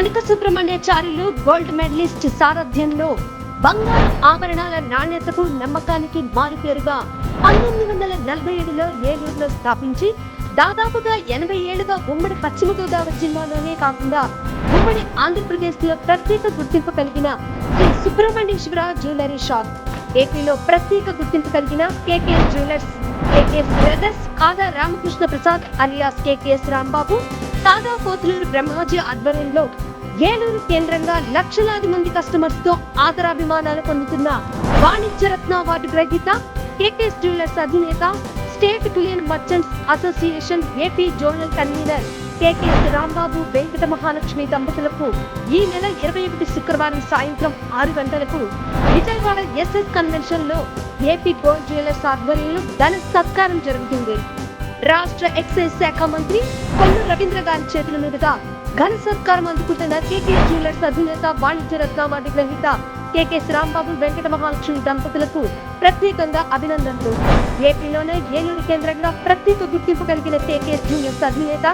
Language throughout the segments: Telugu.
కనక సుబ్రహ్మణ్యాచార్యులు గోల్డ్ మెడలిస్ట్ సారథ్యంలో బంగారు ఆభరణాల నాణ్యతకు నమ్మకానికి మారుపేరుగా పంతొమ్మిది వందల నలభై ఏడులో ఏలూరులో స్థాపించి దాదాపుగా ఎనభై ఏడుగా ఉమ్మడి పశ్చిమ గోదావరి జిల్లాలోనే కాకుండా ఉమ్మడి ఆంధ్రప్రదేశ్లో ప్రత్యేక గుర్తింపు కలిగిన శ్రీ సుబ్రహ్మణ్యేశ్వర జ్యువెలరీ షాప్. ఏపీలో ప్రత్యేక గుర్తింపు కలిగిన కేకేఎస్ జ్యువెలర్స్ కేకేఎస్ బ్రదర్స్ కాదా రామకృష్ణ ప్రసాద్ అలియాస్ కేకేఎస్ రాంబాబు కాదా కోతులూరు బ్రహ్మాజీ ఆధ్వర్యంలో ఏలూరు కేంద్రంగా లక్షలాది మంది కస్టమర్స్తో ఆదరాభిమానాలు పొందుతున్న వాణిజ్య రత్న అవార్డు గ్రహీత కేకేఎస్ జ్యువెలర్స్ అధినేత state clear merchants association AP zonal convener KKS Rambabu Venkata Mahalakshmi దంపతులకు ఈ నెల ఇరవై ఒకటి శుక్రవారం సాయంత్రం ఆరు గంటలకు విజయవాడ ఎస్ఎస్ కన్వెన్షన్లో ఏపీ గోల్డ్ జ్యువెలర్స్ ఆధ్వర్యంలో ధన సత్కారం జరుగుతుంది. రాష్ట్ర ఎక్సైజ్ శాఖ మంత్రి కొల్లు రవీంద్ర గారి చేతుల మీదుగా ఘన సత్కారం అందుకుంటున్న కేకే జ్యువెలర్స్ అధినేత వాణిజ్య రత్న అవార్డు గ్రహీత కేకేఎస్ రాంబాబు వెంకట మహాలక్ష్మి దంపతులకు ప్రత్యేకంగా అభినందనలు. ఏపీలోనే ఏలూరు కేంద్రంగా ప్రత్యేక గుర్తింపు కలిగిన కేకేఎస్ జ్యువెలర్స్ అధినేత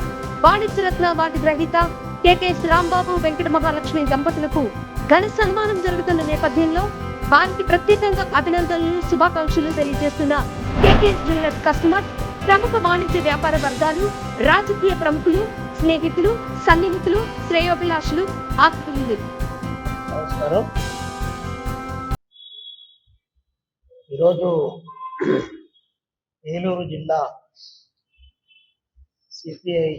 వాణిజ్య రత్న అవార్డు గ్రహీత కేకేఎస్ రాంబాబు వెంకట మహాలక్ష్మి దంపతులకు ఘన సన్మానం జరుగుతున్న నేపథ్యంలో వారికి ప్రత్యేకంగా అభినందనలు శుభాకాంక్షలు తెలియజేస్తున్న కేకేఎస్ జ్యువెలర్స్ కస్టమర్ ప్రముఖ వాణిజ్య వ్యాపార వర్గాలు రాజకీయ ప్రముఖులు స్నేహితులు సన్నిహితులు శ్రేయోభిలాషులు ఆత్మీయులు. నమస్కారం. ఈరోజు ఏలూరు జిల్లా సిపిఐ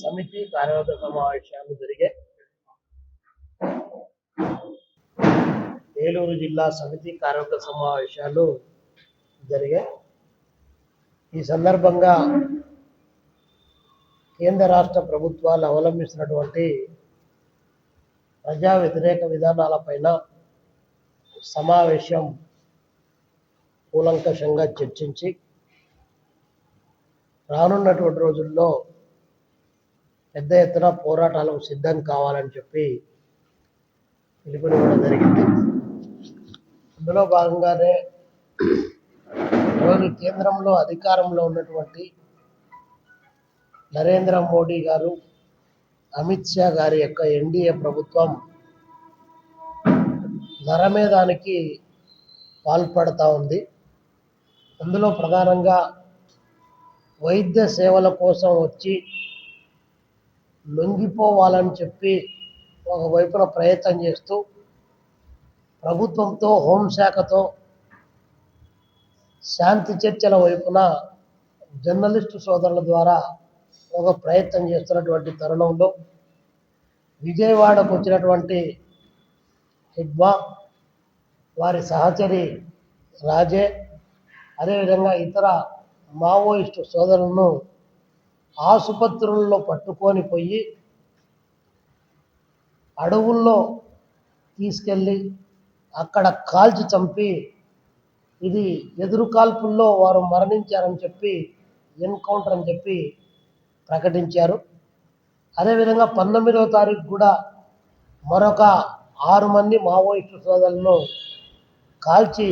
సమితి కార్యవర్గ సమావేశాలు జరిగాయి. ఏలూరు జిల్లా సమితి కార్యవర్గ సమావేశాలు జరిగాయి. ఈ సందర్భంగా కేంద్ర రాష్ట్ర ప్రభుత్వాలు అవలంబిస్తున్నటువంటి ప్రజా వ్యతిరేక విధానాలపైన సమావేశం కూలంకషంగా చర్చించి రానున్నటువంటి రోజుల్లో పెద్ద ఎత్తున పోరాటాలకు సిద్ధం కావాలని చెప్పి పిలుపునివ్వడం జరిగింది. అందులో భాగంగానే ఈరోజు కేంద్రంలో అధికారంలో ఉన్నటువంటి నరేంద్ర మోడీ గారు అమిత్ షా గారి యొక్క ఎన్డీఏ ప్రభుత్వం నరమేధానికి పాల్పడతా ఉంది. అందులో ప్రధానంగా వైద్య సేవల కోసం వచ్చి లొంగిపోవాలని చెప్పి ఒకవైపున ప్రయత్నం చేస్తూ ప్రభుత్వంతో హోంశాఖతో శాంతి చర్చల వైపున జర్నలిస్టు సోదరుల ద్వారా ఒక ప్రయత్నం చేస్తున్నటువంటి తరుణంలో విజయవాడకు వచ్చినటువంటి హిడ్మా వారి సహచరి రాజే అదేవిధంగా ఇతర మావోయిస్టు సోదరులను ఆసుపత్రుల్లో పట్టుకొని పోయి అడవుల్లో తీసుకెళ్ళి అక్కడ కాల్చి చంపి ఇది ఎదురు కాల్పుల్లో వారు మరణించారని చెప్పి ఎన్కౌంటర్ అని చెప్పి ప్రకటించారు. అదేవిధంగా పంతొమ్మిదవ తారీఖు కూడా మరొక ఆరు మంది మావోయిస్టు సోదరులను కాల్చి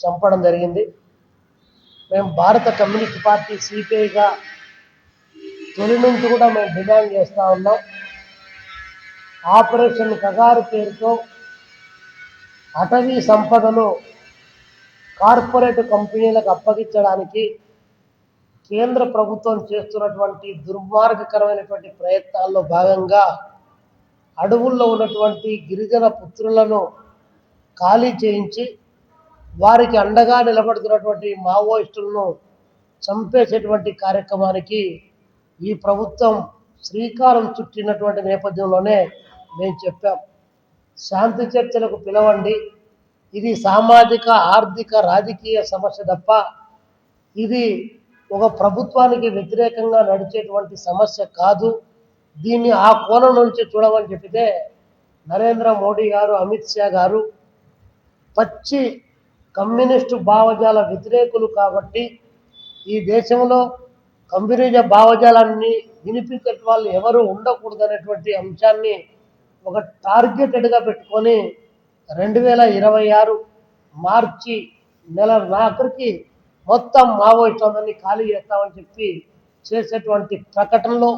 చంపడం జరిగింది. మేము భారత కమ్యూనిస్ట్ పార్టీ సిపిఐగా తొలి నుంచి కూడా మేము డిమాండ్ చేస్తూ ఉన్నాం. ఆపరేషన్ కగారు పేరుతో అటవీ సంపదను కార్పొరేట్ కంపెనీలకు అప్పగించడానికి కేంద్ర ప్రభుత్వం చేస్తున్నటువంటి దుర్మార్గకరమైనటువంటి ప్రయత్నాల్లో భాగంగా అడవుల్లో ఉన్నటువంటి గిరిజన పుత్రులను ఖాళీ చేయించి వారికి అండగా నిలబడుతున్నటువంటి మావోయిస్టులను చంపేసేటువంటి కార్యక్రమానికి ఈ ప్రభుత్వం శ్రీకారం చుట్టినటువంటి నేపథ్యంలోనే మేము చెప్పాం. శాంతి చర్చలకు పిలవండి. ఇది సామాజిక ఆర్థిక రాజకీయ సమస్య తప్ప ఇది ఒక ప్రభుత్వానికి వ్యతిరేకంగా నడిచేటువంటి సమస్య కాదు. దీన్ని ఆ కోణం నుంచి చూడమని చెప్పితే నరేంద్ర మోడీ గారు అమిత్ షా గారు పచ్చి కమ్యూనిస్టు భావజాల వ్యతిరేకులు కాబట్టి ఈ దేశంలో కమ్యూనిజ భావజాలాన్ని వినిపించే వాళ్ళు ఎవరు ఉండకూడదు అనేటువంటి అంశాన్ని ఒక టార్గెటెడ్గా పెట్టుకొని రెండు వేల ఇరవై ఆరు మార్చి నెల నాకరికి మొత్తం మావోయిస్టులందరినీ ఖాళీ చేస్తామని చెప్పి చేసేటువంటి ప్రకటనలో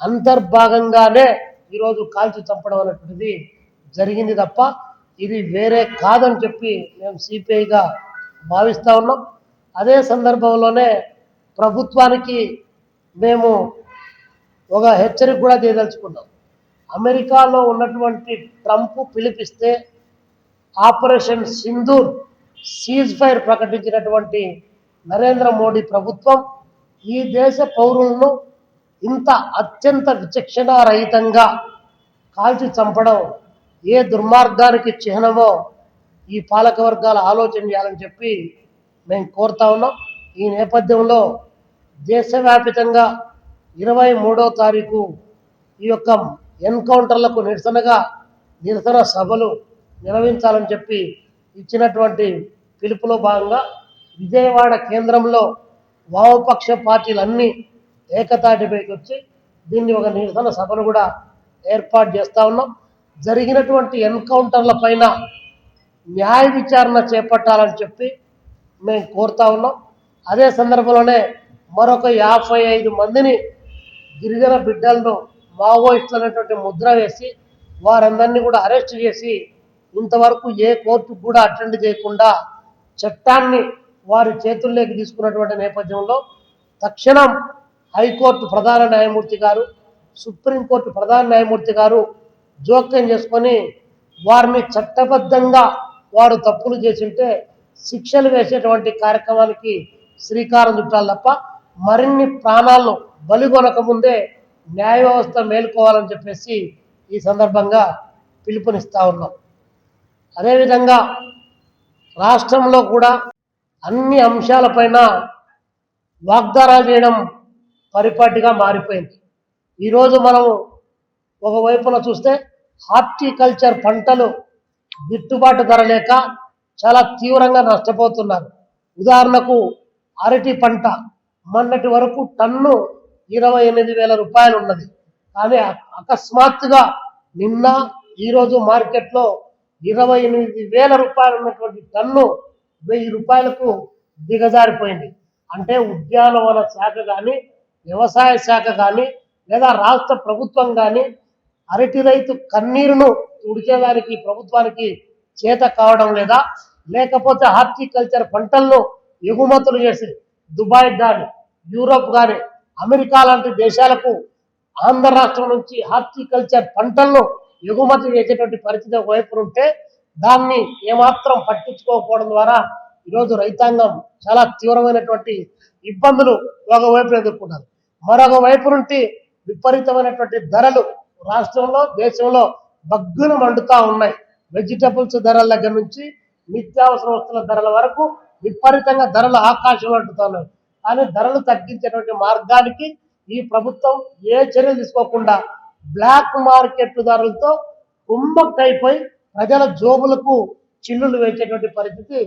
అంతర్భాగంగానే ఈరోజు కాల్చి చంపడం అనేటువంటిది జరిగింది తప్ప ఇది వేరే కాదని చెప్పి మేము సిపిఐగా భావిస్తూ ఉన్నాం. అదే సందర్భంలోనే ప్రభుత్వానికి మేము ఒక హెచ్చరిక కూడా చేయదలుచుకున్నాం. అమెరికాలో ఉన్నటువంటి ట్రంప్ పిలిపిస్తే ఆపరేషన్ సింధూర్ సీజ్ ఫైర్ ప్రకటించినటువంటి నరేంద్ర మోడీ ప్రభుత్వం ఈ దేశ పౌరులను ఇంత అత్యంత విచక్షణారహితంగా కాల్చి చంపడం ఏ దుర్మార్గానికి చిహ్నమో ఈ పాలక వర్గాలు ఆలోచన చేయాలని చెప్పి మేము కోరుతా ఉన్నాం. ఈ నేపథ్యంలో దేశవ్యాపితంగా ఇరవై మూడో తారీఖు ఈ యొక్క ఎన్కౌంటర్లకు నిరసనగా నిరసన సభలు నిర్వహించాలని చెప్పి ఇచ్చినటువంటి పిలుపులో భాగంగా విజయవాడ కేంద్రంలో వామపక్ష పార్టీలన్నీ ఏకతాటిపైకి వచ్చి దీన్ని ఒక నిరసన సభను కూడా ఏర్పాటు చేస్తూ ఉన్నాం. జరిగినటువంటి ఎన్కౌంటర్ల పైన న్యాయ విచారణ చేపట్టాలని చెప్పి మేము కోరుతా ఉన్నాం. అదే సందర్భంలోనే మరొక యాభై ఐదు మందిని గిరిజన బిడ్డలను మావోయిస్టులు అనేటువంటి ముద్ర వేసి వారందరినీ కూడా అరెస్ట్ చేసి ఇంతవరకు ఏ కోర్టు కూడా అటెండ్ చేయకుండా చట్టాన్ని వారి చేతుల్లోకి తీసుకున్నటువంటి నేపథ్యంలో తక్షణం హైకోర్టు ప్రధాన న్యాయమూర్తి గారు సుప్రీంకోర్టు ప్రధాన న్యాయమూర్తి గారు జోక్యం చేసుకొని వారిని చట్టబద్ధంగా వారు తప్పులు చేసింటే శిక్షలు వేసేటువంటి కార్యక్రమానికి శ్రీకారం చుట్టాలి తప్ప మరిన్ని ప్రాణాలను బలిగొనక ముందే న్యాయ వ్యవస్థ మేల్కోవాలని చెప్పేసి ఈ సందర్భంగా పిలుపునిస్తా ఉన్నాం. అదేవిధంగా రాష్ట్రంలో కూడా అన్ని అంశాలపైన వాగ్దానాలు చేయడం పరిపాటిగా మారిపోయింది. ఈరోజు మనం ఒకవైపున చూస్తే హార్టికల్చర్ పంటలు గిట్టుబాటు ధర లేక చాలా తీవ్రంగా నష్టపోతున్నారు. ఉదాహరణకు అరటి పంట మొన్నటి వరకు టన్ను ఇరవై ఎనిమిది వేల రూపాయలు ఉన్నది. కానీ అకస్మాత్తుగా నిన్న ఈరోజు మార్కెట్లో ఇరవై ఎనిమిది వేల రూపాయలు ఉన్నటువంటి టన్ను వెయ్యి రూపాయలకు దిగజారిపోయింది. అంటే ఉద్యానవన శాఖ కానీ వ్యవసాయ శాఖ కానీ లేదా రాష్ట్ర ప్రభుత్వం కానీ అరటి రైతు కన్నీరును తుడిచేదానికి ప్రభుత్వానికి చేత కావడం లేదా లేకపోతే హార్టికల్చర్ పంటలను ఎగుమతులు చేసి దుబాయ్ కానీ యూరోప్ కానీ అమెరికా లాంటి దేశాలకు ఆంధ్ర రాష్ట్రం నుంచి హార్టికల్చర్ పంటలను ఎగుమతి చేసేటువంటి పరిస్థితి ఒకవైపు ఉంటే దాన్ని ఏమాత్రం పట్టించుకోకపోవడం ద్వారా ఈరోజు రైతాంగం చాలా తీవ్రమైనటువంటి ఇబ్బందులు ఒకవైపు ఎదుర్కొన్నారు మరొక వైపు నుండి విపరీతమైనటువంటి ధరలు రాష్ట్రంలో దేశంలో బగ్గున మండుతా ఉన్నాయి. వెజిటబుల్స్ ధరల దగ్గర నుంచి నిత్యావసర వస్తువుల ధరల వరకు విపరీతంగా ధరలు ఆకాశంలో అంటుతున్నాయి కానీ ధరలు తగ్గించేటువంటి మార్గానికి ఈ ప్రభుత్వం ఏ చర్య తీసుకోకుండా బ్లాక్ మార్కెట్ ధరలతో కుమ్మక్కైపోయి ప్రజల జోబులకు చిల్లులు వేసేటువంటి పరిస్థితి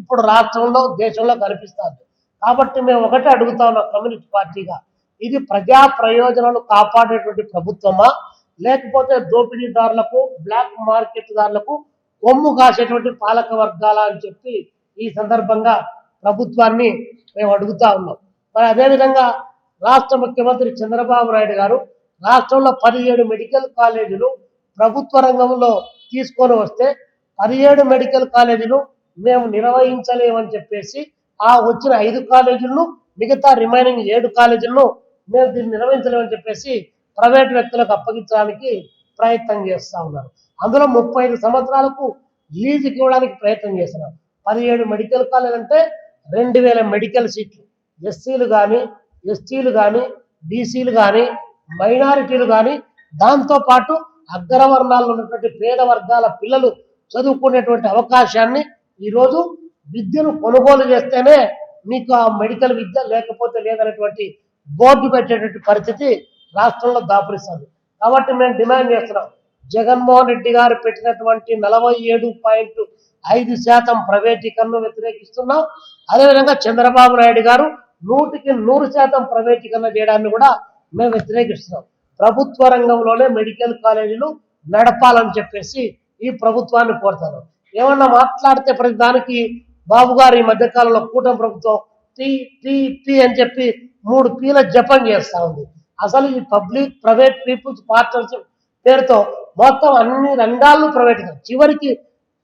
ఇప్పుడు రాష్ట్రంలో దేశంలో కనిపిస్తుంది. కాబట్టి మేము ఒకటే అడుగుతా ఉన్నాం కమ్యూనిస్ట్ పార్టీగా. ఇది ప్రజా ప్రయోజనాలు కాపాడేటువంటి ప్రభుత్వమా? లేకపోతే దోపిడీదారులకు బ్లాక్ మార్కెట్ దారులకు కొమ్ము కాసేటువంటి పాలక వర్గాల అని చెప్పి ఈ సందర్భంగా ప్రభుత్వాన్ని మేము అడుగుతా ఉన్నాం. మరి అదేవిధంగా రాష్ట్ర ముఖ్యమంత్రి చంద్రబాబు నాయుడు గారు రాష్ట్రంలో పదిహేడు మెడికల్ కాలేజీలు ప్రభుత్వ రంగంలో తీసుకొని వస్తే పదిహేడు మెడికల్ కాలేజీలు మేము నిర్వహించలేమని చెప్పేసి ఆ వచ్చిన ఐదు కాలేజీలను మిగతా రిమైనింగ్ ఏడు కాలేజీలను మేము దీన్ని నిర్వహించలేమని చెప్పేసి ప్రైవేట్ వ్యక్తులకు అప్పగించడానికి ప్రయత్నం చేస్తా ఉన్నారు. అందులో ముప్పై ఐదు సంవత్సరాలకు లీజుకి ఇవ్వడానికి ప్రయత్నం చేస్తున్నారు. పదిహేడు మెడికల్ కాలేజ్ అంటే రెండు వేల మెడికల్ సీట్లు. ఎస్సీలు కానీ ఎస్టీలు కానీ బీసీలు కానీ మైనారిటీలు కానీ దాంతో అగ్రవర్ణాల్లో ఉన్నటువంటి పేద వర్గాల పిల్లలు చదువుకునేటువంటి అవకాశాన్ని ఈరోజు విద్యను కొనుగోలు చేస్తేనే మీకు ఆ మెడికల్ విద్య లేకపోతే లేదనేటువంటి బోర్డు పెట్టేటువంటి పరిస్థితి రాష్ట్రంలో దాపురిస్తుంది. కాబట్టి మేము డిమాండ్ చేస్తున్నాం. జగన్మోహన్ రెడ్డి గారు పెట్టినటువంటి నలభై ఏడు పాయింట్ ఐదు శాతం ప్రైవేటీకరణను వ్యతిరేకిస్తున్నాం. అదేవిధంగా చంద్రబాబు నాయుడు గారు నూటికి నూరు శాతం ప్రైవేటీకరణ చేయడాన్ని కూడా మేము వ్యతిరేకిస్తున్నాం. ప్రభుత్వ రంగంలోనే మెడికల్ కాలేజీలు నడపాలని చెప్పేసి ఈ ప్రభుత్వాన్ని కోరుతాను. ఏమన్నా మాట్లాడితే ప్రతి దానికి బాబు గారు ఈ మధ్యకాలంలో కూటమి ప్రభుత్వం టీ టీ పీ అని చెప్పి మూడు పీల జపం చేస్తూ ఉంది. అసలు ఈ పబ్లిక్ ప్రైవేట్ పీపుల్స్ పార్ట్నర్షిప్ పేరుతో మొత్తం అన్ని రంగాలను ప్రైవేట్ చివరికి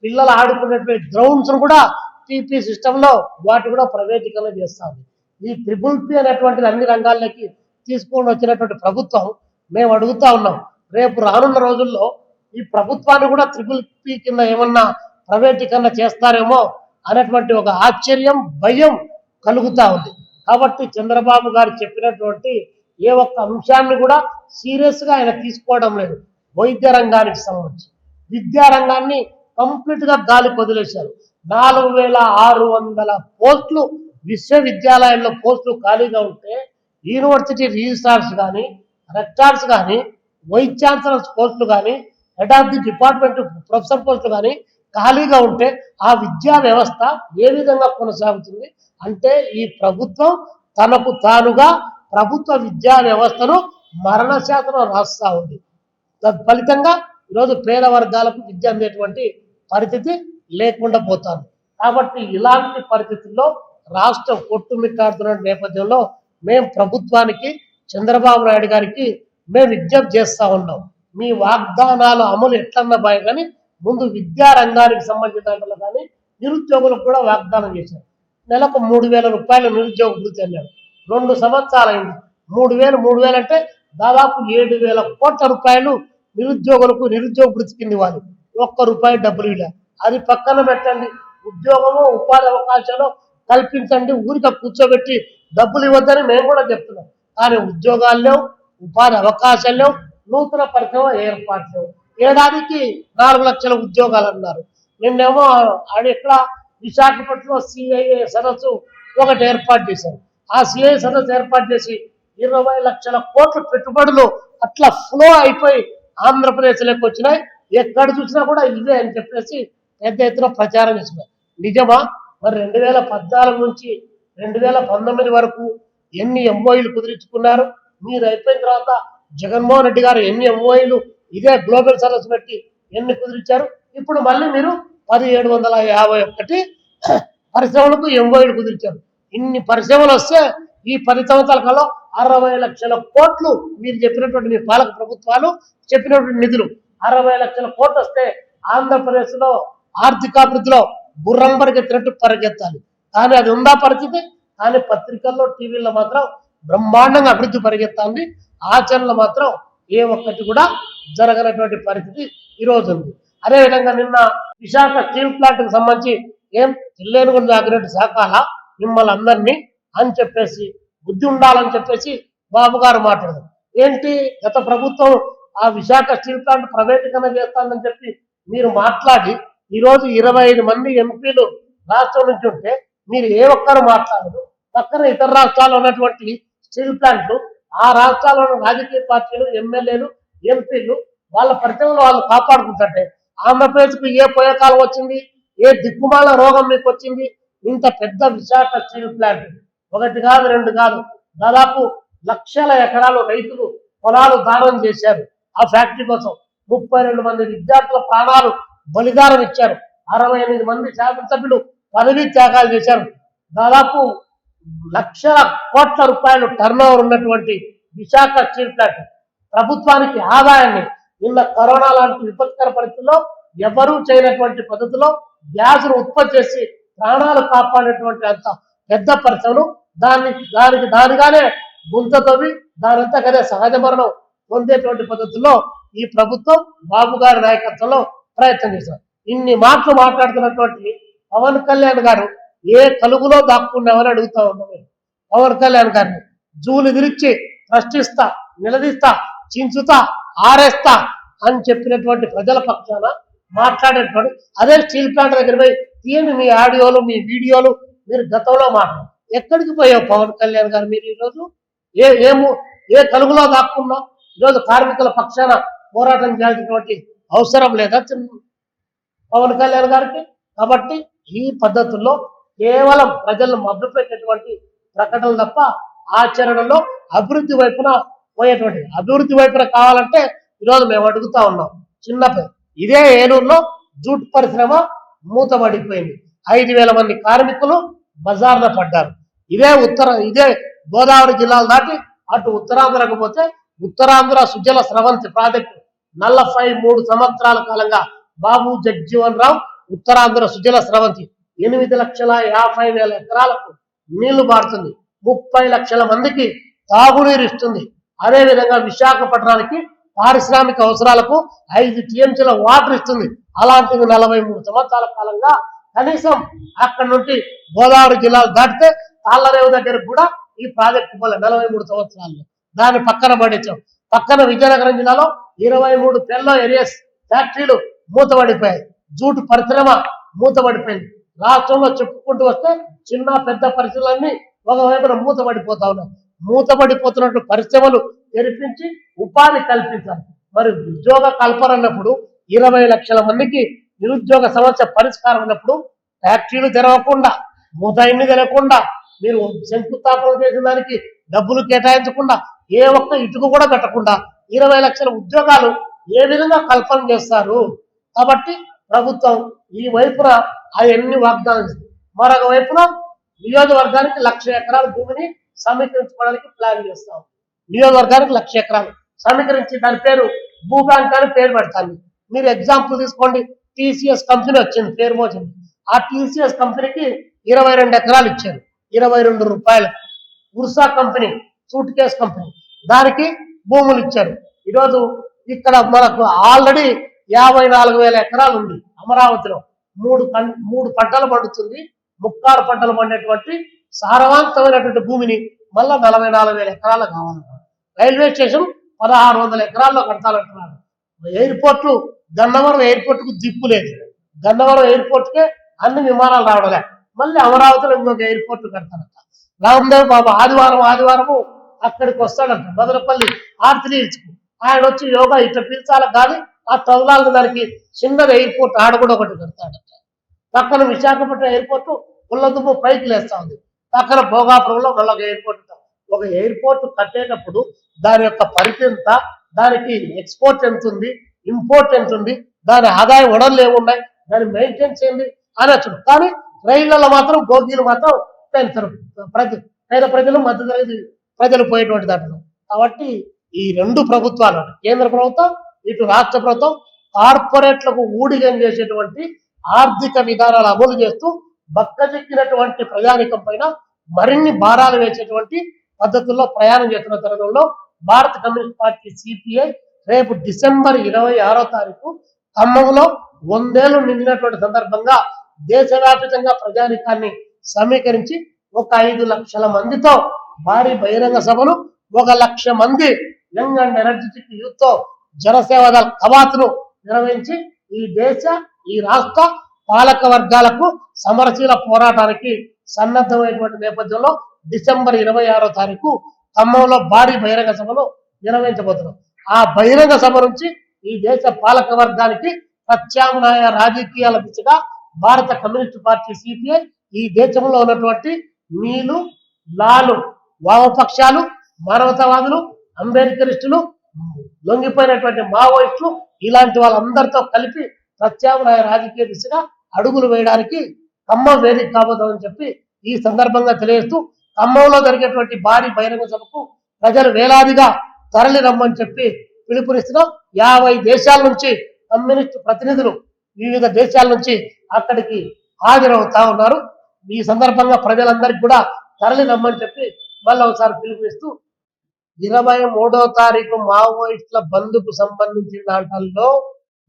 పిల్లలు ఆడుకునేటువంటి గ్రౌండ్స్ కూడా పీపీ సిస్టంలో వాటి కూడా ప్రైవేటీకరణ చేస్తుంది ఈ ట్రిపుల్ పీ అనేటువంటిది అన్ని రంగాల్లోకి తీసుకొని వచ్చినటువంటి ప్రభుత్వం మేము అడుగుతా ఉన్నాం. రేపు రానున్న రోజుల్లో ఈ ప్రభుత్వాన్ని కూడా ట్రిపుల్ పీ కింద ఏమన్నా ప్రైవేటీకరణ చేస్తారేమో అనేటువంటి ఒక ఆశ్చర్యం భయం కలుగుతా ఉంది. కాబట్టి చంద్రబాబు గారు చెప్పినటువంటి ఏ ఒక్క అంశాన్ని కూడా సీరియస్గా ఆయన తీసుకోవడం లేదు. వైద్య రంగానికి సంబంధించి. విద్యా రంగాన్ని గాలి వదిలేశారు నాలుగు వేల ఆరు వందల పోస్టులు విశ్వవిద్యాలయాల్లో పోస్టులు ఖాళీగా ఉంటే యూనివర్సిటీ రిజిస్ట్రార్స్ కానీ రెక్టార్స్ కానీ వైస్ ఛాన్సలర్స్ పోస్టులు కానీ head of the department professor posts కానీ ఖాళీగా ఉంటే ఆ విద్యా వ్యవస్థ ఏ విధంగా కొనసాగుతుంది అంటే ఈ ప్రభుత్వం తనకు తానుగా ప్రభుత్వ విద్యా వ్యవస్థను మరణ శాసనం రాస్తా ఉంది. తత్ఫలితంగా ఈరోజు పేద వర్గాలకు విద్య అందేటువంటి పరిస్థితి లేకుండా పోతాను కాబట్టి ఇలాంటి పరిస్థితుల్లో రాష్ట్రం కొట్టుమిట్టాడుతున్న నేపథ్యంలో మేము ప్రభుత్వానికి చంద్రబాబు నాయుడు గారికి మేము విజ్ఞప్తి చేస్తా ఉన్నాం. మీ వాగ్దానాలు అమలు ఎట్లన్న బాయ్ కానీ ముందు విద్యా రంగానికి సంబంధించిన కానీ నిరుద్యోగులకు కూడా వాగ్దానం చేశారు. నెలకు మూడు వేల రూపాయల నిరుద్యోగ వృత్తి అన్నాడు రెండు సంవత్సరాలు అయింది. మూడు వేలు మూడు వేలు అంటే దాదాపు ఏడు వేల కోట్ల రూపాయలు నిరుద్యోగులకు నిరుద్యోగ వృత్తి కింద ఇవ్వాలి. ఒక్క రూపాయి డబ్బులు ఇలా అది పక్కన పెట్టండి. ఉద్యోగము ఉపాధి అవకాశాలు కల్పించండి. ఊరిక కూర్చోబెట్టి డబ్బులు ఇవ్వద్దని మేము కూడా చెప్తున్నాం. కానీ ఉద్యోగాల్లో ఉపాధి అవకాశాలు నూతన పరిశ్రమ ఏర్పాట్లు. లేవు ఏడాదికి నాలుగు లక్షల ఉద్యోగాలు అన్నారు. నిన్నేమో ఆడ ఇక్కడ విశాఖపట్నంలో సిఐఏ సదస్సు ఒకటి ఏర్పాటు చేశారు. ఆ సిఐ సదస్సు ఏర్పాటు చేసి ఇరవై లక్షల కోట్ల పెట్టుబడులు అట్లా ఫ్లో అయిపోయి ఆంధ్రప్రదేశ్లోకి వచ్చినాయి. ఎక్కడ చూసినా కూడా ఇదే అని చెప్పేసి పెద్ద ఎత్తున ప్రచారం చేస్తున్నారు. నిజమా? మరి రెండు వేల పద్నాలుగు నుంచి రెండు వేల పంతొమ్మిది వరకు ఎన్ని ఎంఓఈలు కుదిరించుకున్నారు? మీరు అయిపోయిన తర్వాత జగన్మోహన్ రెడ్డి గారు ఎన్ని ఎంఓఈలు ఇదే గ్లోబల్ సర్వీస్ పెట్టి ఎన్ని కుదిరించారు? ఇప్పుడు మళ్ళీ మీరు పదిహేడు వందల యాభై ఒకటి పరిశ్రమలకు ఎంఓఈలు కుదిరించారు. ఇన్ని పరిశ్రమలు వస్తే ఈ పది సంవత్సరాల కాలం అరవై లక్షల కోట్లు మీరు చెప్పినటువంటి మీ పాలక ప్రభుత్వాలు చెప్పినటువంటి నిధులు. అరవై లక్షల కోట్లు వస్తే ఆంధ్రప్రదేశ్లో ఆర్థికాభివృద్ధిలో గుర్రం పరిగెత్తినట్టు పరిగెత్తాలి. కానీ అది ఉందా పరిస్థితి? కానీ పత్రికల్లో టీవీల్లో మాత్రం బ్రహ్మాండంగా అభివృద్ధి పరిగెత్తాంది. ఆచరణలో మాత్రం ఏ ఒక్కటి కూడా జరగనటువంటి పరిస్థితి ఈరోజు ఉంది. అదేవిధంగా నిన్న విశాఖ స్టీల్ ప్లాంట్కి సంబంధించి ఏం తిల్లేను కూడా జాగ్రత్త శాఖల మిమ్మల్ని అందరినీ అని చెప్పేసి బుద్ధి ఉండాలని చెప్పేసి బాబు గారు మాట్లాడారు. ఏంటి? గత ప్రభుత్వం ఆ విశాఖ స్టీల్ ప్లాంట్ ప్రైవేటీకరణ చేస్తానని చెప్పి మీరు మాట్లాడి ఈరోజు ఇరవై ఐదు మంది ఎంపీలు రాష్ట్రం నుంచి ఉంటే మీరు ఏ ఒక్కరు మాట్లాడరు. పక్కన ఇతర రాష్ట్రాల్లో ఉన్నటువంటి స్టీల్ ప్లాంట్లు ఆ రాష్ట్రాల్లో ఉన్న రాజకీయ పార్టీలు ఎమ్మెల్యేలు ఎంపీలు వాళ్ళ పరిచయంలో వాళ్ళు కాపాడుకుంటుంటే ఆంధ్రప్రదేశ్కు ఏ పోయకాలం వచ్చింది? ఏ దిక్కుమాల రోగం మీకు వచ్చింది? ఇంత పెద్ద విశాఖ స్టీల్ ప్లాంట్. ఒకటి కాదు రెండు కాదు. దాదాపు లక్షల ఎకరాలు రైతులు పొలాలు దానం చేశారు. ఆ ఫ్యాక్టరీ కోసం ముప్పై రెండు మంది విద్యార్థుల ప్రాణాలు బలిదానం ఇచ్చారు. అరవై ఎనిమిది మంది శాసనసభ్యులు పదవీ త్యాగాలు చేశారు. దాదాపు లక్షల కోట్ల రూపాయలు టర్న్ ఉన్నటువంటి విశాఖ స్టీల్ ప్లాంట్. ప్రభుత్వానికి ఆదాయాన్ని నిన్న కరోనా లాంటి విపత్కర పరిస్థితుల్లో ఎవరూ చేయనటువంటి పద్ధతిలో గ్యాస్ను ఉత్పత్తి చేసి ప్రాణాలు కాపాడేటువంటి అంత పెద్ద పరిశ్రమలు దాన్ని దానికి దానిగానే గుంత తవ్వి దానంతా కదే సహజ మరణం పొందేటువంటి పద్ధతుల్లో ఈ ప్రభుత్వం బాబు గారి నాయకత్వంలో ప్రయత్నం చేశారు. ఇన్ని మాటలు మాట్లాడుతున్నటువంటి పవన్ కళ్యాణ్ గారు ఏ కలుగులో దాక్కున్నామని అడుగుతా ఉన్నాం పవన్ కళ్యాణ్ గారిని జూలు విరిచి ప్రశ్నిస్తా నిలదీస్తా చించుతా ఆరేస్తా అని చెప్పినటువంటి ప్రజల పక్షాన మాట్లాడేటువంటి అదే స్టీల్ ప్లాంట్ దగ్గర పోయి తీయండి మీ ఆడియోలు మీ వీడియోలు మీరు గతంలో మాట్లాడు ఎక్కడికి పోయావు పవన్ కళ్యాణ్ గారు మీరు ఈరోజు? ఏ ఏము ఏ కలుగులో దాక్కున్నా? ఈరోజు కార్మికుల పక్షాన పోరాటం చేయాల్సినటువంటి అవసరం లేదా చిన్న- పవన్ కళ్యాణ్ గారికి? కాబట్టి ఈ పద్ధతుల్లో కేవలం ప్రజలను మభ్యపెట్టేటువంటి ప్రకటనలు తప్ప ఆచరణలో అభివృద్ధి వైపున పోయేటువంటి అభివృద్ధి వైపున కావాలంటే ఈరోజు మేము అడుగుతా ఉన్నాం. చిన్న ఇదే ఏలూరులో జూట్ పరిశ్రమ మూతబడిపోయింది. ఐదు వేల మంది కార్మికులు బజార్న పడ్డారు. ఇదే ఉత్తర ఇదే గోదావరి జిల్లాలు దాటి అటు ఉత్తరాంధ్రకు పోతే ఉత్తరాంధ్ర సుజల స్రవంతి ప్రాజెక్టు నలభై మూడు సంవత్సరాల కాలంగా బాబు జగ్జీవన్ రావు ఉత్తరాంధ్ర సుజల స్రవంతి ఎనిమిది లక్షల యాభై వేల ఎకరాలకు నీళ్ళు పారుతుంది ముప్పై లక్షల మందికి తాగునీరు ఇస్తుంది. అదే విధంగా విశాఖపట్నానికి పారిశ్రామిక అవసరాలకు ఐదు టీఎంసీల వాటర్ ఇస్తుంది. అలాంటిది నలభై మూడు సంవత్సరాల కాలంగా కనీసం అక్కడ నుండి గోదావరి జిల్లాలు దాటితే తాళ్ళరేవు దగ్గర కూడా ఈ ప్రాజెక్టు పోలే నలభై మూడు సంవత్సరాల్లో దాన్ని పక్కన పడించాం పక్కన విజయనగరం జిల్లాలో ఇరవై మూడు పెల్లో ఏరియాస్ ఫ్యాక్టరీలు మూతపడిపోయాయి. జూటు పరిశ్రమ మూతపడిపోయింది. రాష్ట్రంలో చెప్పుకుంటూ వస్తే చిన్న పెద్ద పరిశ్రమలన్నీ ఒకవైపున మూతపడిపోతా ఉన్నాయి. మూతపడిపోతున్నట్టు పరిశ్రమలు తెరిపించి ఉపాధి కల్పించాలి. మరి ఉద్యోగ కల్పన అన్నప్పుడు ఇరవై లక్షల మందికి నిరుద్యోగ సమస్య పరిష్కారం అన్నప్పుడు ఫ్యాక్టరీలు తెరవకుండా మూత తెరవకుండా మీరు శంకుస్థాపన చేసిన దానికి డబ్బులు కేటాయించకుండా ఏ ఒక్క ఇటుక కూడా పెట్టకుండా ఇరవై లక్షల ఉద్యోగాలు ఏ విధంగా కల్పన చేస్తారు? కాబట్టి ప్రభుత్వం ఈ వైపున అవన్నీ వాగ్దానం చేస్తుంది మరొక వైపున నియోజకవర్గానికి లక్ష ఎకరాల భూమిని సమీకరించుకోవడానికి ప్లాన్ చేస్తాం. నియోజకవర్గానికి లక్ష ఎకరాలు. సమీకరించి దాని పేరు భూ బ్యాంక్ అని పేరు పెడతాను. మీరు ఎగ్జాంపుల్ తీసుకోండి. టీసీఎస్ కంపెనీ వచ్చింది పేరు మోచింది ఆ టీసీఎస్ కంపెనీకి ఇరవై రెండు ఎకరాలు ఇచ్చారు. ఇరవై రెండు రూపాయలు. Ursa company suitcase company దానికి భూములు ఇచ్చారు. ఈరోజు ఇక్కడ మనకు ఆల్రెడీ యాభై నాలుగు వేల ఎకరాలు ఉంది అమరావతిలో. మూడు పం- మూడు పంటలు పండుతుంది. ముక్కారు పంటలు పండేటువంటి సారవంతమైనటువంటి భూమిని మళ్ళా నలభై నాలుగు వేల ఎకరాలు కావాలన్నారు రైల్వే స్టేషన్ పదహారు వందల ఎకరాల్లో కడతాలంటున్నారు. ఎయిర్పోర్ట్లు గన్నవరం ఎయిర్పోర్ట్కు దిక్కు లేదు. గన్నవరం ఎయిర్పోర్ట్కే అన్ని విమానాలు రావడలే మళ్ళీ అమరావతిలో ఇంకొక ఎయిర్పోర్ట్ కడతారంట. రామదేవ్ బాబు ఆదివారం ఆదివారము అక్కడికి వస్తాడంట. బదరపల్లి ఆర్తి ఇచ్చుకు ఆయన వచ్చి యోగా ఇట్లా పిలిచాల కానీ ఆ తొలనాలు దానికి చిన్నది ఎయిర్పోర్ట్ ఆడ కూడా ఒకటి కడతాడట పక్కన విశాఖపట్నం ఎయిర్పోర్ట్ పుల్లదుమ్ము పైకి లేస్తా ఉంది పక్కన భోగాపురంలో మళ్ళీ ఒక ఎయిర్పోర్ట్ ఒక ఎయిర్పోర్ట్ కట్టేటప్పుడు దాని యొక్క పరిధి ఎంత? దానికి ఎక్స్పోర్ట్ ఎంత ఉంది? ఇంపోర్ట్ ఎంత ఉంది? దాని ఆదాయ వనరులు ఏమున్నాయి? దాని మెయింటైన్ ఏంది అనొచ్చు కానీ రైళ్ళలో మాత్రం బోగీలు మాత్రం పెంచరు ప్రతి పేద ప్రజలు మధ్యతరగతి ప్రజలు పోయేటువంటి దాంట్లో. కాబట్టి ఈ రెండు ప్రభుత్వాలు కేంద్ర ప్రభుత్వం ఇటు రాష్ట్ర ప్రభుత్వం కార్పొరేట్లకు ఊడిగం చేసేటువంటి ఆర్థిక విధానాలు అమలు చేస్తూ బక్కజెక్కినటువంటి ప్రజానికం పైన మరిన్ని భారాలు వేసేటువంటి పద్ధతుల్లో ప్రయాణం చేస్తున్న తరుణంలో భారత కమ్యూనిస్ట్ పార్టీ సిపిఐ రేపు డిసెంబర్ ఇరవై ఆరో తారీఖు ఖమ్మంలో వందేళ్ళు నిండినటువంటి సందర్భంగా దేశవ్యాప్తంగా ప్రజానికాన్ని సమీకరించి ఒక ఐదు లక్షల మందితో భారీ బహిరంగ సభను ఒక లక్ష మంది యంగ్ అండ్ ఎనర్జెటిక్ యూత్తో జనసేవ దళ కవాతును నిర్వహించి ఈ దేశ ఈ రాష్ట్ర పాలక వర్గాలకు సమరశీల పోరాటానికి సన్నద్ధమైనటువంటి నేపథ్యంలో డిసెంబర్ ఇరవై ఆరో తారీఖు ఖమ్మంలో భారీ బహిరంగ సభను నిర్వహించబోతున్నాం. ఆ బహిరంగ సభ నుంచి ఈ దేశ పాలక వర్గానికి ప్రత్యామ్నాయ రాజకీయాల దిశగా భారత కమ్యూనిస్ట్ పార్టీ సిపిఐ ఈ దేశంలో ఉన్నటువంటి నీలు లాలు వామపక్షాలు మానవతావాదులు అంబేద్కరిస్టులు లొంగిపోయినటువంటి మావోయిస్టులు ఇలాంటి వాళ్ళందరితో కలిపి ప్రత్యామ్నాయ రాజకీయ దిశగా అడుగులు వేయడానికి ఖమ్మం వేదిక కాబోతుందని చెప్పి ఈ సందర్భంగా తెలియజేస్తూ ఖమ్మంలో జరిగేటువంటి భారీ బహిరంగ సభకు ప్రజలు వేలాదిగా తరలి రమ్మని చెప్పి పిలుపునిస్తున్నాం. యాభై దేశాల నుంచి కమ్యూనిస్ట్ ప్రతినిధులు వివిధ దేశాల నుంచి అక్కడికి హాజరవుతా ఉన్నారు. ఈ సందర్భంగా ప్రజలందరికీ కూడా తరలి రమ్మని చెప్పి మళ్ళీ ఒకసారి పిలుపునిస్తూ ఇరవై మూడో తారీఖు మావోయిస్టుల బంధుకు సంబంధించిన దాంట్లో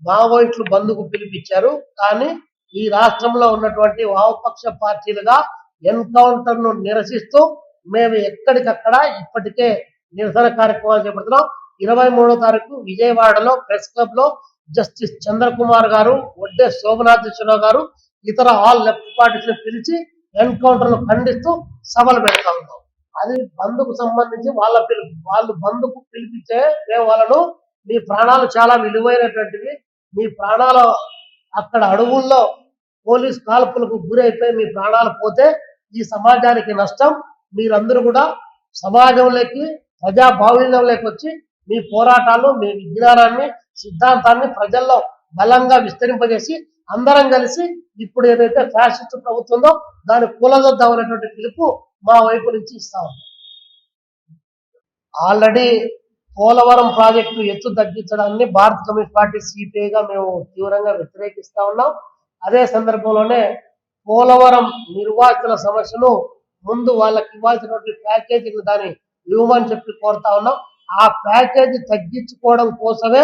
మావోయిస్టులు బంధుకు పిలిపించారు. కానీ ఈ రాష్ట్రంలో ఉన్నటువంటి వామపక్ష పార్టీలుగా ఎన్కౌంటర్ను నిరసిస్తూ మేము ఎక్కడికక్కడ ఇప్పటికే నిరసన కార్యక్రమాలు చేపడుతున్నాం. ఇరవై మూడో తారీఖు విజయవాడలో ప్రెస్ క్లబ్లో జస్టిస్ చంద్రకుమార్ గారు వడ్డే శోభనాధ్యక్షరావు గారు ఇతర ఆల్ లెఫ్ట్ పార్టీస్ పిలిచి ఎన్కౌంటర్ను ఖండిస్తూ సభలు పెడతా ఉన్నాం. అది బంధుకు సంబంధించి వాళ్ళ పిలుపు వాళ్ళు బంధుకు పిలిపించే మేము వాళ్ళను మీ ప్రాణాలు చాలా విలువైనటువంటివి మీ ప్రాణాలు అక్కడ అడవుల్లో పోలీస్ కాల్పులకు గురైపోయి మీ ప్రాణాలు పోతే ఈ సమాజానికి నష్టం. మీరందరూ కూడా సమాజంలోకి ప్రజా బాహుళ్యంలోకి వచ్చి మీ పోరాటాలు మీ విజ్ఞానాన్ని సిద్ధాంతాన్ని ప్రజల్లో బలంగా విస్తరింపజేసి అందరం కలిసి ఇప్పుడు ఏదైతే ఫ్యాసిస్ట్ ప్రభుత్వం ఉందో దాన్ని కూలదొద్దామనేటువంటి పిలుపు మా వైపు నుంచి ఇస్తా ఉన్నాం. ఆల్రెడీ పోలవరం ప్రాజెక్టు ఎత్తు తగ్గించడాన్ని భారత కమ్యూనిస్ట్ పార్టీ సిపిఐగా మేము తీవ్రంగా వ్యతిరేకిస్తా ఉన్నాం. అదే సందర్భంలోనే పోలవరం నిర్వాసితుల సమస్యను ముందు వాళ్ళకి ఇవ్వాల్సినటువంటి ప్యాకేజీని దాన్ని ఇవ్వమని చెప్పి కోరుతా ఉన్నాం. ఆ ప్యాకేజీ తగ్గించుకోవడం కోసమే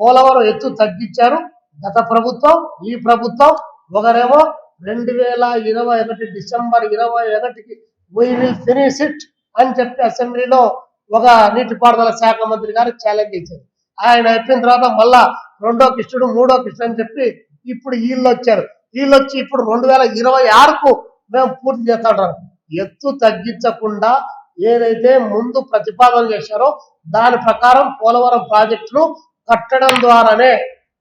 పోలవరం ఎత్తు తగ్గించారు. గత ప్రభుత్వం ఈ ప్రభుత్వం ఒకరేమో రెండు వేల ఇరవై ఒకటి డిసెంబర్ ఇరవై ఒకటికి వీ విల్ ఫినిష్ ఇట్ అని చెప్పి అసెంబ్లీలో ఒక నీటిపారుదల శాఖ మంత్రి గారు ఛాలెంజ్ ఇచ్చారు ఆయన అయిపోయిన తర్వాత మళ్ళా రెండో కృష్ణుడు మూడో కృష్ణుడు అని చెప్పి ఇప్పుడు వీళ్ళు వచ్చారు. వీళ్ళు వచ్చి ఇప్పుడు రెండు వేల ఇరవై ఆరుకు మేము పూర్తి చేస్తాం ఎత్తు తగ్గించకుండా ఏదైతే ముందు ప్రతిపాదన చేశారో దాని ప్రకారం పోలవరం ప్రాజెక్టును కట్టడం ద్వారానే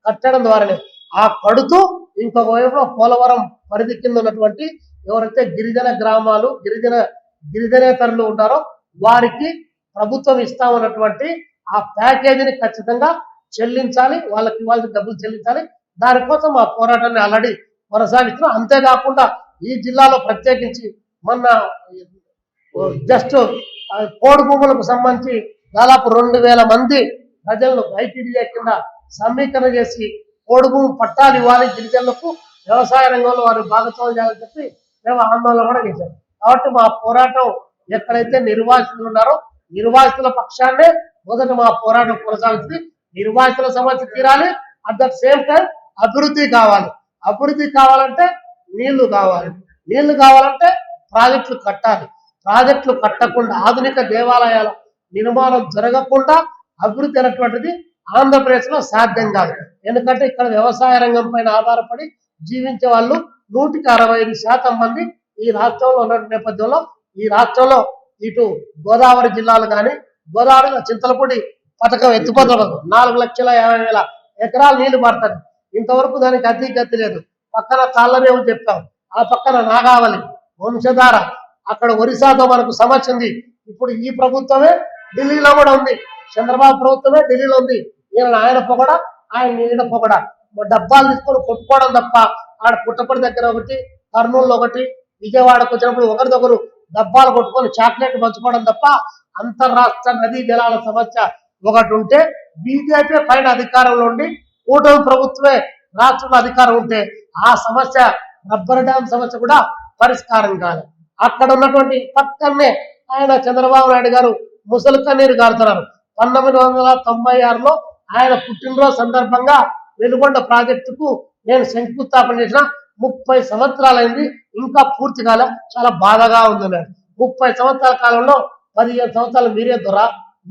కట్టడం ద్వారానే. ఆ కడుతూ ఇంకొక వైపులో పోలవరం పరిధి కింద ఉన్నటువంటి ఎవరైతే గిరిజన గ్రామాలు గిరిజన గిరిజనేతరులు ఉంటారో వారికి ప్రభుత్వం ఇస్తామన్నటువంటి ఆ ప్యాకేజీని ఖచ్చితంగా చెల్లించాలి వాళ్ళకి ఇవ్వాల్సిన డబ్బులు చెల్లించాలి. దానికోసం ఆ పోరాటాన్ని ఆల్రెడీ కొనసాగిస్తున్నాం. అంతేకాకుండా ఈ జిల్లాలో ప్రత్యేకించి మొన్న జస్ట్ కోడి భూములకు సంబంధించి దాదాపు రెండు వేల మంది ప్రజలను ఐటీడీఏ కింద సమీకరణ చేసి కోడి భూమి పట్టాలు ఇవ్వాలి గిరిజనులకు వ్యవసాయ రంగంలో వారు భాగస్వామ్యం చేయాలని చెప్పి మేము ఆందోళన కూడా చేశాం. కాబట్టి మా పోరాటం ఎక్కడైతే నిర్వాసితులు ఉన్నారో నిర్వాసితుల పక్షాన్నే మొదట మా పోరాటం కొనసాగుతుంది. నిర్వాసితుల సమస్య తీరాలి. అట్ ద సేమ్ టైం అభివృద్ధి కావాలి. అభివృద్ధి కావాలంటే నీళ్ళు కావాలి. నీళ్ళు కావాలంటే ప్రాజెక్టులు కట్టాలి. ప్రాజెక్టులు కట్టకుండా ఆధునిక దేవాలయాల నిర్మాణం జరగకుండా అభివృద్ధి అనేటువంటిది ఆంధ్రప్రదేశ్లో సాధ్యం కాదు. ఎందుకంటే ఇక్కడ వ్యవసాయ రంగం పైన ఆధారపడి జీవించే వాళ్ళు నూటికి అరవై ఐదు శాతం మంది ఈ రాష్ట్రంలో ఉన్న నేపథ్యంలో ఈ రాష్ట్రంలో ఇటు గోదావరి జిల్లాలు కానీ గోదావరిలో చింతలపూడి పథకం ఎత్తిపోతల నాలుగు లక్షల యాభై వేల ఎకరాలు నీళ్ళు పడతాయి ఇంతవరకు దానికి అతి గతి లేదు. పక్కన తాళ్ళరేవు చెప్తాం. ఆ పక్కన నాగావళి వంశధార అక్కడ ఒరిస్సాతో మనకు సమస్య ఉంది. ఇప్పుడు ఈ ప్రభుత్వమే ఢిల్లీలో కూడా ఉంది. చంద్రబాబు ప్రభుత్వమే ఢిల్లీలో ఉంది. ఈయన ఆయన పొగడ ఆయన ఈయన పొగడ. డబ్బాలు తీసుకొని కొట్టుకోవడం తప్ప ఆడ పుట్టపడి దగ్గర ఒకటి కర్నూలులో ఒకటి విజయవాడకు వచ్చినప్పుడు ఒకరిదొకరు డబ్బాలు కొట్టుకొని చాక్లెట్ పంచుకోవడం తప్ప అంతర్రాష్ట్ర నదీ జలాల సమస్య ఒకటి ఉంటే బీజేపీ పైన అధికారంలో ఉండి కూటమి ప్రభుత్వమే రాష్ట్రంలో అధికారం ఉంటే ఆ సమస్య రబ్బర్ డ్యామ్ సమస్య కూడా పరిష్కారం కాదు. అక్కడ ఉన్నటువంటి పక్కనే ఆయన చంద్రబాబు నాయుడు గారు ముసలి కన్నీరు గారుతున్నారు. పంతొమ్మిది వందల తొంభై ఆరులో ఆయన పుట్టినరోజు సందర్భంగా వెలుగొండ ప్రాజెక్టుకు నేను శంకుస్థాపన చేసిన ముప్పై సంవత్సరాలైంది ఇంకా పూర్తి కాలే చాలా బాధగా ఉంది ముప్పై సంవత్సరాల కాలంలో పదిహేను సంవత్సరాలు మీరే దొర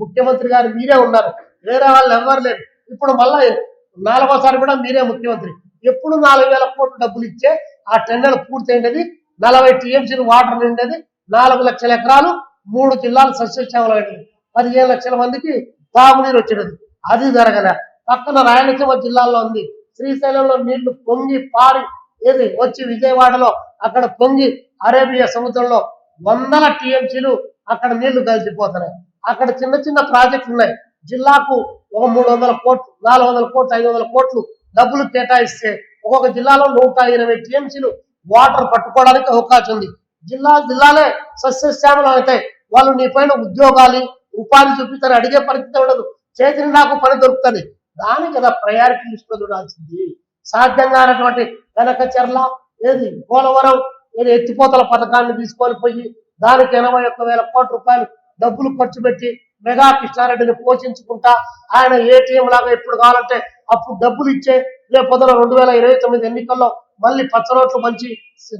ముఖ్యమంత్రి గారు మీరే ఉన్నారు వేరే వాళ్ళు ఎవరు లేరు. ఇప్పుడు మళ్ళా నాలుగోసారి కూడా మీరే ముఖ్యమంత్రి. ఎప్పుడు నాలుగు వేల కోట్ల డబ్బులు ఇచ్చే ఆ టెండర్ పూర్తయినది నలభై టీఎంసీలు వాటర్ నిండేది నాలుగు లక్షల ఎకరాలు మూడు జిల్లాలు సస్యశ్యామలం పదిహేను లక్షల మందికి తాగునీరు వచ్చినది. అది జరగలే. పక్కన రాయలసీమ జిల్లాలో ఉంది. శ్రీశైలంలో నీళ్ళు పొంగి పారి ఏది? వచ్చి విజయవాడలో అక్కడ పొంగి అరేబియా సముద్రంలో వందల టీఎంసీలు అక్కడ నీళ్ళు కలిసిపోతున్నాయి. అక్కడ చిన్న చిన్న ప్రాజెక్టులు ఉన్నాయి. జిల్లాకు ఒక మూడు వందల కోట్లు నాలుగు వందల కోట్లు ఐదు వందల కోట్లు డబ్బులు కేటాయిస్తే ఒక్కొక్క జిల్లాలో నూట ఇరవై టీఎంసీలు వాటర్ పట్టుకోవడానికి అవకాశం ఉంది. జిల్లా జిల్లాలే సస్యశ్యామలం అవుతాయి. వాళ్ళు నీ పైన ఉద్యోగాలు ఉపాధి చూపిస్తారు. అడిగే పరిస్థితి ఉండదు. చేతిని నాకు పని దొరుకుతుంది. దాని కదా ప్రయారిటీ లిస్ట్లో చూడాల్సింది. సాధ్యం కానటువంటి వెనకచర్ల ఏది? పోలవరం ఏది? ఎత్తిపోతల పథకాన్ని తీసుకొని పోయి దానికి ఎనభై ఒక్క వేల కోట్ల రూపాయలు డబ్బులు ఖర్చు పెట్టి మెగా కృష్ణారెడ్డిని పోషించుకుంటా ఆయన ఏటీఎం లాగా ఎప్పుడు కావాలంటే అప్పుడు డబ్బులు ఇచ్చే లేకపోతే రెండు వేల ఇరవై తొమ్మిది ఎన్నికల్లో మళ్ళీ పచ్చ నోట్లు మంచి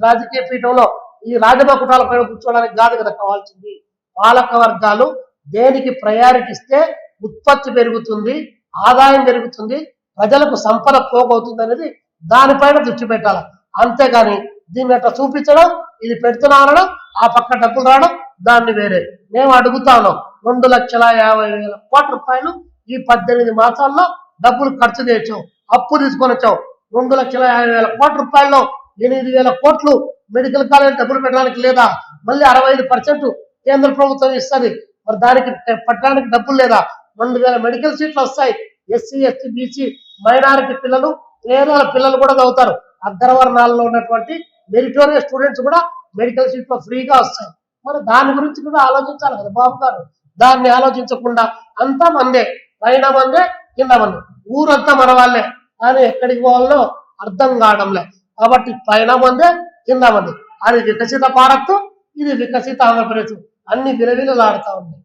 రాజకీయ పీఠంలో ఈ రాజభకుటాల పైన కూర్చోవడానికి కాదు కదా కావాల్సింది. పాలక వర్గాలు దేనికి ప్రయారిటీ ఇస్తే ఉత్పత్తి పెరుగుతుంది ఆదాయం పెరుగుతుంది ప్రజలకు సంపద పోగవుతుంది అనేది దానిపైన దృష్టి పెట్టాలి. అంతేగాని దీన్ని అట్లా చూపించడం ఇది పెడుతున్నారడం ఆ పక్క డబ్బులు రావడం దాన్ని వేరే. మేము అడుగుతాను రెండు లక్షల యాభై వేల కోట్ల రూపాయలు ఈ పద్దెనిమిది మాసాల్లో డబ్బులు ఖర్చు చేయొచ్చు అప్పు తీసుకొని వచ్చాం రెండు లక్షల యాభై వేల కోట్ల రూపాయల్లో ఎనిమిది వేల కోట్లు మెడికల్ కాలేజ్ డబ్బులు పెట్టడానికి లేదా? మళ్ళీ అరవై ఐదు పర్సెంట్ కేంద్ర ప్రభుత్వం ఇస్తుంది. మరి దానికి పట్టడానికి డబ్బులు లేదా? రెండు వేల మెడికల్ సీట్లు వస్తాయి. ఎస్సీ ఎస్టీ బీసీ మైనారిటీ పిల్లలు పేదల పిల్లలు కూడా చదువుతారు. అగ్రవర్ణాల్లో ఉన్నటువంటి మెరిటోరియస్ స్టూడెంట్స్ కూడా మెడికల్ సీట్లు ఫ్రీగా వస్తాయి. మరి దాని గురించి కూడా ఆలోచించాలి కదా బాబు గారు. దాన్ని ఆలోచించకుండా అంతా మందే పైన మందే కింద మంది. ఊరంతా మన వాళ్ళే. కానీ ఎక్కడికి పోవాలో అర్థం కావడంలే కాబట్టి పైన మందే కింద మంది. అది వికసిత భారత్ ఇది వికసిత ఆంధ్రప్రదేశ్. అన్ని విలవిలలాడుతూ ఉన్నాయి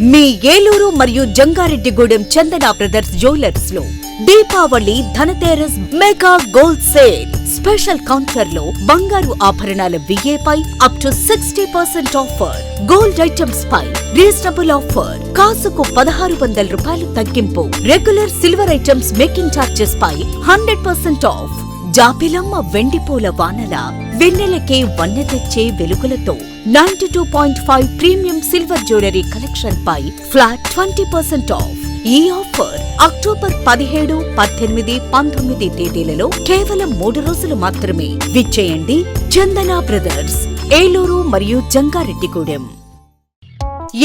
మీ ఏలూరు మరియు Jangareddygudem Chandana brothers జ్యువెలర్స్లో Deepavali Dhanteras mega gold sale. Special కౌంటర్లో బంగారు ఆభరణాల విఏపై up to sixty percent offer gold items pi reasonable offer కాసుకు పదహారు వందల రూపాయలు తగ్గింపు. Regular silver items making charges పై హండ్రెడ్ పర్సెంట్ ఆఫ్ జాపిలమ్మ వెండిపూల వానల వెన్నెలకే వన్నె తెచ్చే వెలుగులతో ninety two point five premium silver jewellery collection పై ఫ్లాట్ ట్వంటీ పర్సెంట్ ఆఫ్. ఈ ఆఫర్ అక్టోబర్ పదిహేడు పద్దెనిమిది పంతొమ్మిది తేదీలలో కేవలం మూడు రోజులు మాత్రమే. విచ్చేయండి చందన బ్రదర్స్ ఏలూరు మరియు జంగారెడ్డిగూడెం.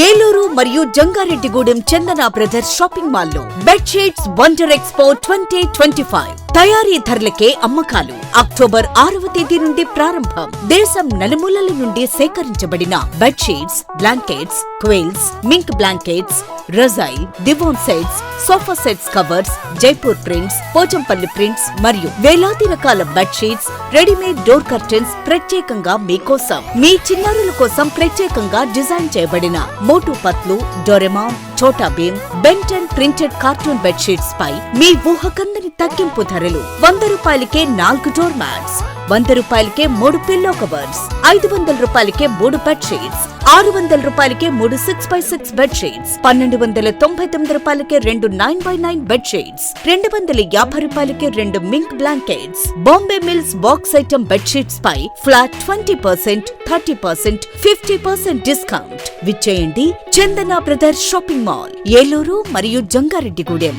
ఏలూరు మరియు జంగారెడ్డిగూడెం చందన బ్రదర్స్ షాపింగ్ మాల్లో. Bedsheets wonder expo twenty twenty five. తయారీ ధరలకే అమ్మకాలు. అక్టోబర్ ఆరవ తేదీ నుండి ప్రారంభం. దేశం నలుమూలల నుండి సేకరించబడిన bedsheets blankets quilts mink blankets రజైల్ దివోన్ sets sofa sets covers Jaipur prints Pochampally prints మరియు వేలాది రకాల బెడ్షీట్స్ రెడీమేడ్ డోర్ కర్టెన్స్ ప్రత్యేకంగా మీకోసం. మీ చిన్నారుల కోసం ప్రత్యేకంగా డిజైన్ చేయబడిన Motu Patlu Doraemon Chhota Bheem Ben ten printed cartoon bedsheets పై మీ ఊహకందని తగ్గింపు ధరలు వంద రూపాయలకే నాలుగు డోర్ మ్యాట్స్ వంద రూపాయలకే మూడు పిల్లో కవర్స్ ఐదు వందల రూపాయలకే మూడు బెడ్ షీట్స్ ఆరు వందల రూపాయలకే మూడు six by six bed sheets పన్నెండు వందల తొంభై తొమ్మిది రూపాయలకే రెండు nine by nine bed sheets రెండు వందల యాభై రూపాయలకే రెండు mink blankets Bombay mills box item bed sheets పై flat twenty percent thirty percent fifty percent discount విచ్చేయండి Chandana brother shopping mall Eluru మరియు జంగారెడ్డిగూడెం.